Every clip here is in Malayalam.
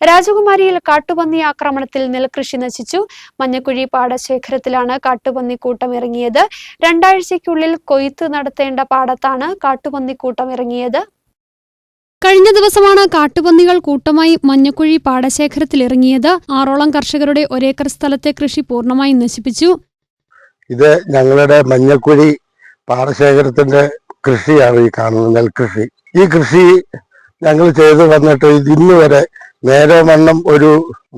രാജകുമാരിയിൽ കാട്ടുപന്നി ആക്രമണത്തിൽ നെൽകൃഷി നശിച്ചു. മഞ്ഞക്കുഴി പാടശേഖരത്തിലാണ് കാട്ടുപന്നി കൂട്ടം ഇറങ്ങിയത് രണ്ടാഴ്ചയ്ക്കുള്ളിൽ കൊയ്ത്ത് നടത്തേണ്ട പാടത്താണ് കാട്ടുപന്നി കൂട്ടം ഇറങ്ങിയത് കഴിഞ്ഞ ദിവസമാണ് കാട്ടുപന്നികൾ കൂട്ടമായി മഞ്ഞക്കുഴി പാടശേഖരത്തിൽ ഇറങ്ങിയത് ആറോളം കർഷകരുടെ ഒരേക്കർ സ്ഥലത്തെ കൃഷി പൂർണമായും നശിപ്പിച്ചു. ഇത് ഞങ്ങളുടെ മഞ്ഞക്കുഴി പാടശേഖരത്തിന്റെ കൃഷിയാണ് ഈ കാണുന്നത് നെൽകൃഷി. ഈ കൃഷി ഞങ്ങൾ ചെയ്തു വന്നിട്ട് ഇത് ഇന്ന് വരെ നേരെ വണ്ണം ഒരു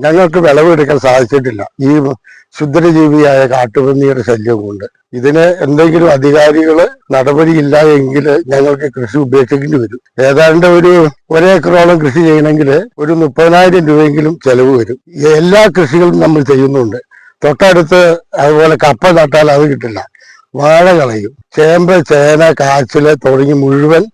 ഞങ്ങൾക്ക് വിളവെടുക്കാൻ സാധിച്ചിട്ടില്ല. ഈ ശുദ്രജീവിയായ കാട്ടുപന്നിയുടെ ശല്യം കൊണ്ട് ഇതിന് എന്തെങ്കിലും അധികാരികൾ നടപടിയില്ല എങ്കിൽ ഞങ്ങൾക്ക് കൃഷി ഉപേക്ഷിക്കേണ്ടി വരും. ഏതാണ്ട് ഒരു ഒരേക്കറോളം കൃഷി ചെയ്യണമെങ്കിൽ ഒരു മുപ്പതിനായിരം രൂപയെങ്കിലും ചെലവ് വരും. എല്ലാ കൃഷികളും നമ്മൾ ചെയ്യുന്നുണ്ട്. തൊട്ടടുത്ത് അതുപോലെ കപ്പ നട്ടാൽ അത് കിട്ടില്ല. വാഴ കളയും. ചേമ്പ് ചേന കാച്ചിൽ തുടങ്ങി മുഴുവൻ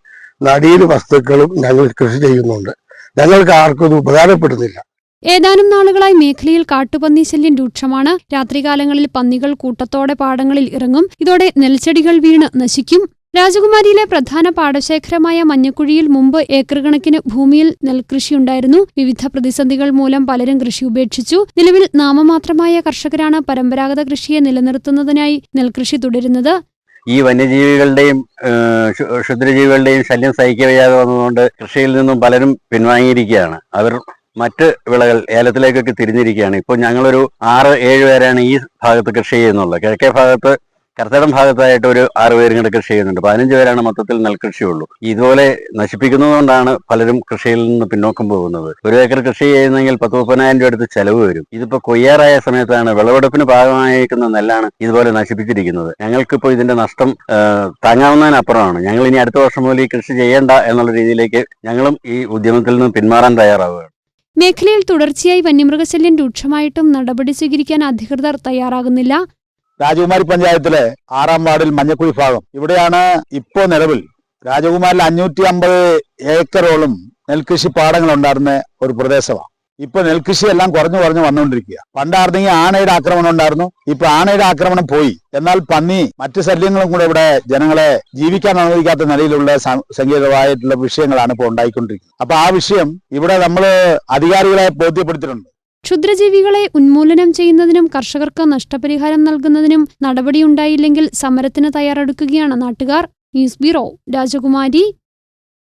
നടീൽ വസ്തുക്കളും ഞങ്ങൾ കൃഷി ചെയ്യുന്നുണ്ട്. ഞങ്ങൾക്ക് ആർക്കും ഉപകാരപ്പെടുന്നില്ല. ഏതാനും നാളുകളായി മേഖലയിൽ കാട്ടുപന്നി ശല്യം രൂക്ഷമാണ്. രാത്രികാലങ്ങളിൽ പന്നികൾ കൂട്ടത്തോടെ പാടങ്ങളിൽ ഇറങ്ങും. ഇതോടെ നെൽച്ചെടികൾ വീണ് നശിക്കും. രാജകുമാരിയിലെ പ്രധാന പാടശേഖരമായ മഞ്ഞക്കുഴിയിൽ മുമ്പ് ഏക്കർ കണക്കിന് ഭൂമിയിൽ നെൽകൃഷിയുണ്ടായിരുന്നു. വിവിധ പ്രതിസന്ധികൾ മൂലം പലരും കൃഷി ഉപേക്ഷിച്ചു. നിലവിൽ നാമമാത്രമായ കർഷകരാണ് പരമ്പരാഗത കൃഷിയെ നിലനിർത്തുന്നതിനായി നെൽകൃഷി തുടരുന്നത്. ഈ വന്യജീവികളുടെയും ക്ഷുദ്രജീവികളുടെയും ശല്യം സഹിക്കവയ്യാതെ വന്നതുകൊണ്ട് കൃഷിയിൽ നിന്നും പലരും പിൻവാങ്ങിയിരിക്കുകയാണ്. അവർ മറ്റ് വിളകൾ ഏലത്തിലേക്കൊക്കെ തിരിഞ്ഞിരിക്കുകയാണ്. ഇപ്പോൾ ഞങ്ങളൊരു ആറ് ഏഴ് പേരാണ് ഈ ഭാഗത്ത് കൃഷി ചെയ്യുന്നുള്ളത്. കിഴക്കേ ഭാഗത്ത് കർത്തടം ഭാഗത്തായിട്ട് ഒരു ആറ് പേരും കൂടെ കൃഷി ചെയ്യുന്നുണ്ട്. പതിനഞ്ച് പേരാണ് മൊത്തത്തിൽ നെൽകൃഷിയുള്ളൂ. ഇതുപോലെ നശിപ്പിക്കുന്നതുകൊണ്ടാണ് പലരും കൃഷിയിൽ നിന്ന് പിന്നോക്കം പോകുന്നത്. ഒരു ഏക്കർ കൃഷി ചെയ്യുന്നെങ്കിൽ പത്ത് മുപ്പതിനായിരം രൂപ അടുത്ത് ചെലവ് വരും. ഇതിപ്പോ കൊയ്യാറായ സമയത്താണ് വിളവെടുപ്പിന് ഭാഗമായിരിക്കുന്ന നെല്ലാണ് ഇതുപോലെ നശിപ്പിച്ചിരിക്കുന്നത്. ഞങ്ങൾക്കിപ്പോൾ ഇതിന്റെ നഷ്ടം താങ്ങാവുന്നതിനപ്പുറമാണ്. ഞങ്ങൾ ഇനി അടുത്ത വർഷം മുതൽ ഈ കൃഷി ചെയ്യേണ്ട എന്നുള്ള രീതിയിലേക്ക് ഞങ്ങളും ഈ ഉദ്യമത്തിൽ നിന്ന് പിന്മാറാൻ തയ്യാറാവുകയാണ്. മേഖലയിൽ തുടർച്ചയായി വന്യമൃഗശല്യം രൂക്ഷമായിട്ടും നടപടി സ്വീകരിക്കാൻ അധികൃതർ തയ്യാറാകുന്നില്ല. രാജകുമാരി പഞ്ചായത്തിലെ ആറാം വാർഡിൽ മഞ്ഞക്കുഴി ഭാഗം. ഇവിടെയാണ് ഇപ്പോ നിലവിൽ രാജകുമാരിൽ അഞ്ഞൂറ്റി അമ്പത് ഏക്കറോളം നെൽകൃഷി പാടങ്ങൾ ഉണ്ടായിരുന്ന ഒരു പ്രദേശമാണ്. ഇപ്പൊ നെൽകൃഷി എല്ലാം കുറഞ്ഞു കുറഞ്ഞു വന്നുകൊണ്ടിരിക്കുക പണ്ടായിരുന്നെങ്കിൽ ആനയുടെ ആക്രമണം ഉണ്ടായിരുന്നു. ഇപ്പൊ ആനയുടെ ആക്രമണം പോയി. എന്നാൽ പന്നി മറ്റു ശല്യങ്ങളും കൂടെ ഇവിടെ ജനങ്ങളെ ജീവിക്കാൻ അനുവദിക്കാത്ത നിലയിലുള്ള സംഗീതമായിട്ടുള്ള വിഷയങ്ങളാണ് ഇപ്പോൾ ഉണ്ടായിക്കൊണ്ടിരിക്കുന്നത്. അപ്പൊ ആ വിഷയം ഇവിടെ നമ്മൾ അധികാരികളെ ബോധ്യപ്പെടുത്തിയിട്ടുണ്ട്. ക്ഷുദ്രജീവികളെ ഉന്മൂലനം ചെയ്യുന്നതിനും കർഷകർക്ക് നഷ്ടപരിഹാരം നൽകുന്നതിനും നടപടിയുണ്ടായില്ലെങ്കിൽ സമരത്തിന് തയ്യാറെടുക്കുകയാണ് നാട്ടുകാർ. ന്യൂസ് ബ്യൂറോ രാജകുമാരി